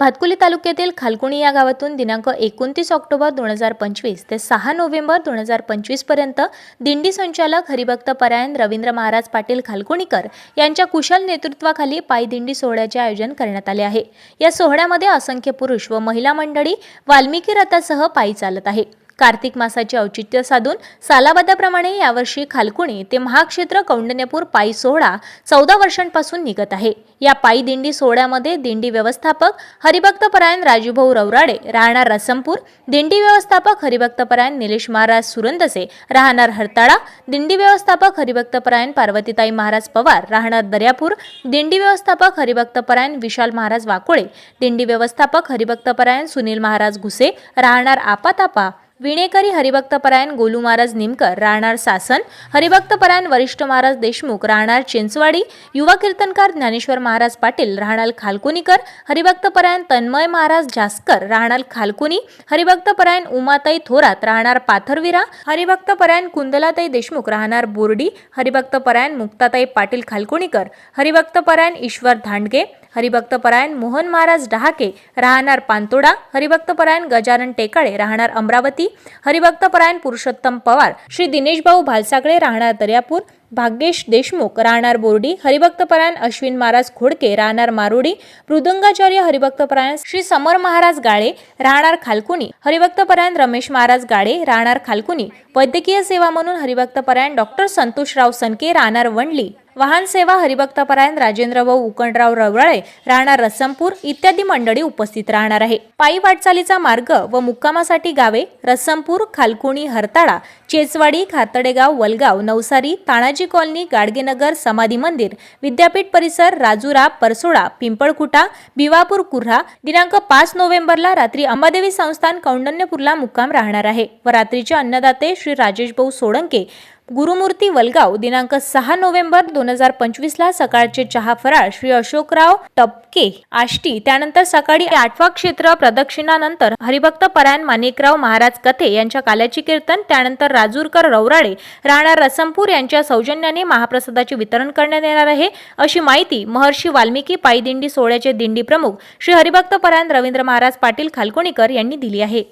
भातकुली तालुक्यातील खालकुणी या गावातून दिनांक एकोणतीस ऑक्टोबर दोन हजार पंचवीस ते सहा नोव्हेंबर दोन हजार पंचवीसपर्यंत दिंडी संचालक हरिभक्त परायण रवींद्र महाराज पाटील खालकुणीकर यांच्या कुशल नेतृत्वाखाली पायदिंडी सोहळ्याचे आयोजन करण्यात आले आहे. या सोहळ्यामध्ये असंख्य पुरुष व महिला मंडळी वाल्मिकी रथासह पायी चालत आहे. कार्तिक मासाचे औचित्य साधून सालाबादाप्रमाणे यावर्षी खालकुणी ते महाक्षेत्र कौंडण्यपूर पायी सोहळा चौदा वर्षांपासून निघत आहे. या पायी दिंडी सोहळ्यामध्ये दिंडी व्यवस्थापक हरिभक्तपरायण राजूभाऊ रवराडे राहणार रसमपूर दिंडी व्यवस्थापक हरिभक्तपरायण निलेश महाराज सुरंदसे राहणार हरताळा दिंडी व्यवस्थापक हरिभक्तपरायण पार्वतीताई महाराज पवार राहणार दर्यापूर दिंडी व्यवस्थापक हरिभक्तपरायण विशाल महाराज वाकोळे दिंडी व्यवस्थापक हरिभक्तपरायण सुनील महाराज घुसे राहणार आपातापा विणेकरी हरिभक्तपरायण गोलू महाराज निमकर राहणार सासन. हरिभक्तपरायण वरिष्ठ महाराज देशमुख राहणार चिंचवाडी. युवा कीर्तनकार ज्ञानेश्वर महाराज पाटील राहणार खालकुनीकर. हरिभक्तपरायण तन्मय महाराज जास्कर राहणार खालकुनी. हरिभक्तपरायण उमाताई थोरात राहणार पाथरविरा. हरिभक्तपरायण कुंदलाताई देशमुख राहणार बोर्डी. हरिभक्तपरायण मुक्ताताई पाटील खालकुणीकर हरिभक्तपरायण ईश्वर धांडगे. हरिभक्तपरायण मोहन महाराज डहाके राहणार पांतोडा हरिभक्तपरायण गजानन टेकाळे राहणार अमरावती हरिभक्तपरायण पुरुषोत्तम पवार श्री दिनेश भाऊ भालसागळे राहणार दर्यापूर भाग्येश देशमुख राहणार बोर्डी हरिभक्तपरायण अश्विन महाराज खोडके राहणार मारुडी मृदुंगाचार्य हरिभक्तपरायण श्री समर महाराज गाळे राहणार खालकुनी हरिभक्तपरायण रमेश महाराज गाळे राहणार खालकुनी वैद्यकीय सेवा म्हणून हरिभक्तपरायण डॉक्टर संतोषराव सनके राहणार वंडली. वाहन सेवा हरिभक्तपरायण राजेंद्र भाऊ उकणराव रवराळे राहणार रसमपूर इत्यादी मंडळी उपस्थित राहणार आहे. पायी वाटचालीचा मार्ग व मुक्कामासाठी गावे रसमपूर खालकुणी हरताळा चेचवाडी खातडेगाव वलगाव नवसारी तानाजी कॉलनी गाडगेनगर समाधी मंदिर विद्यापीठ परिसर राजुरा परसोडा पिंपळकुटा भिवापूर कुर्हा दिनांक पाच नोव्हेंबरला रात्री अंबादेवी संस्थान कौंडण्यपूरला मुक्काम राहणार आहे. व रात्रीचे अन्नदाते श्री राजेश भाऊ सोळंके गुरुमूर्ती वलगाव दिनांक सहा नोव्हेंबर दोन हजार पंचवीसला सकाळचे चहा फराळ श्री अशोकराव टपके आष्टी. त्यानंतर सकाळी आठवा क्षेत्र प्रदक्षिणानंतर हरिभक्त परायण माणिकराव महाराज कथे यांच्या काल्याची कीर्तन. त्यानंतर राजूरकर रवराळे राहणार रसमपूर यांच्या सौजन्याने महाप्रसादाचे वितरण करण्यात येणार आहे. अशी माहिती महर्षी वाल्मिकी पायी दिंडी सोहळ्याचे दिंडी प्रमुख श्री हरिभक्त परायण रवींद्र महाराज पाटील खालकोणीकर यांनी दिली आहे.